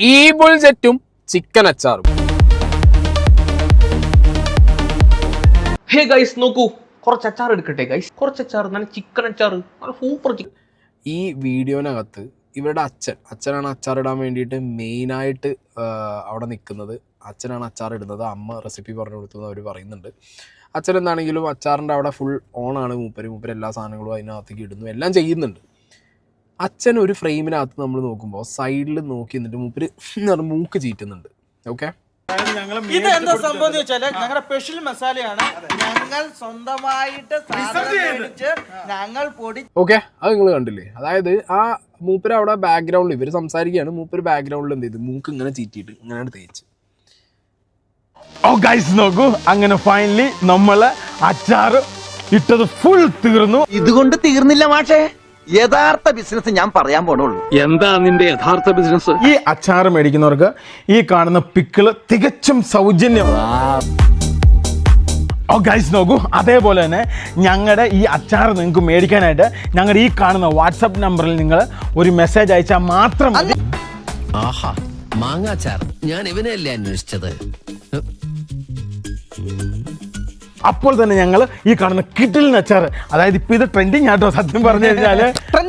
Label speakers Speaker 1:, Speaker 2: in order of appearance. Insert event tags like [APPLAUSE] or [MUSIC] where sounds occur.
Speaker 1: ഈ ബുൾജെറ്റും ചിക്കൻ അച്ചാറും.
Speaker 2: Hey guys നോക്കൂ. കുറച്ച് അച്ചാർ എടുക്കട്ടെ ഗൈസ് കുറച്ച് അച്ചാർ നല്ല ചിക്കൻ അച്ചാർ. നല്ല സൂപ്പർ ചിക്കൻ
Speaker 1: ഈ വീഡിയോനകത്ത് ഇവരുടെ അച്ഛൻ അച്ഛനാണ് അച്ചാർ ഇടാൻ വേണ്ടിയിട്ട് മെയിനായിട്ട് അവിടെ നിൽക്കുന്നത്. അച്ഛനാണ് അച്ചാർ ഇടുന്നത്. അമ്മ റെസിപ്പി പറഞ്ഞു കൊടുത്തത് അവർ പറയുന്നുണ്ട്. അച്ഛൻ എന്താണെങ്കിലും അച്ചാറിന്റെ അവിടെ ഫുൾ ഓണാണ് മൂപ്പര് മൂപ്പര് എല്ലാ സാധനങ്ങളും അതിനകത്തേക്ക് ഇടുന്നു. എല്ലാം ചെയ്യുന്നുണ്ട്. അച്ഛൻ ഒരു ഫ്രെയിമിനകത്ത് നമ്മൾ നോക്കുമ്പോൾ സൈഡിൽ നോക്കി നിന്നിട്ട് മൂപ്പര് മൂക്ക് ചീറ്റുന്നുണ്ട്. ഓക്കെ
Speaker 3: ഇത് എന്താ സംഭവം വെച്ചാൽ ഞങ്ങളുടെ സ്പെഷ്യൽ മസാലയാണ്. ഞങ്ങൾ സ്വന്തമായിട്ട് ഞങ്ങൾ പൊടി
Speaker 1: ഓക്കെ അത് നിങ്ങൾ കണ്ടില്ലേ? അതായത് ആ മൂപ്പര് അവിടെ ബാക്ക്ഗ്രൗണ്ടിൽ ഇവർ സംസാരിക്കുകയാണ്. മൂപ്പര് ബാക്ക്ഗ്രൗണ്ടിൽ എന്ത് ചെയ്തു? മൂക്ക് ഇങ്ങനെ ചീറ്റിയിട്ട് ഇങ്ങനെ തേച്ച്.
Speaker 4: ഓ ഗൈസ് നോക്കൂ. അങ്ങനെ ഫൈനലി നമ്മൾ അച്ചാറ് ഇട്ടത് ഫുൾ തീർന്നു.
Speaker 5: ഇതുകൊണ്ട് തീർന്നില്ല മാഷേ. യഥാർത്ഥ ബിസിനസ് ഞാൻ പറയാൻ പോണുള്ളൂ.
Speaker 6: എന്താ നിന്റെ യഥാർത്ഥ ബിസിനസ്
Speaker 4: ഈ അച്ചാറ് മേടിക്കുന്നവർക്ക് ഈ കാണുന്ന പിക്കിൾ തികച്ചും സൗജന്യമാണ് ഓ ഗൈസ് നോക്കൂ. അതേപോലെ തന്നെ ഞങ്ങളുടെ ഈ അച്ചാർ നിങ്ങൾക്ക് മേടിക്കാനായിട്ട് ഞങ്ങളുടെ ഈ കാണുന്ന വാട്സപ്പ് നമ്പറിൽ നിങ്ങൾ ഒരു മെസ്സേജ് അയച്ചാൽ മാത്രം മതി.
Speaker 7: ആഹാ മാങ്ങാച്ചാർ ഞാൻ ഇവനെയല്ലേ അന്വേഷിച്ചത്?
Speaker 4: അപ്പോൾ തന്നെ ഞങ്ങൾ ഈ കാണുന്ന കിഡിലിന് അച്ചാറ്. അതായത് ഇപ്പോൾ ഇത് ട്രെൻഡിങ് ആട്ടോ സത്യം പറഞ്ഞു കഴിഞ്ഞാൽ. [LAUGHS]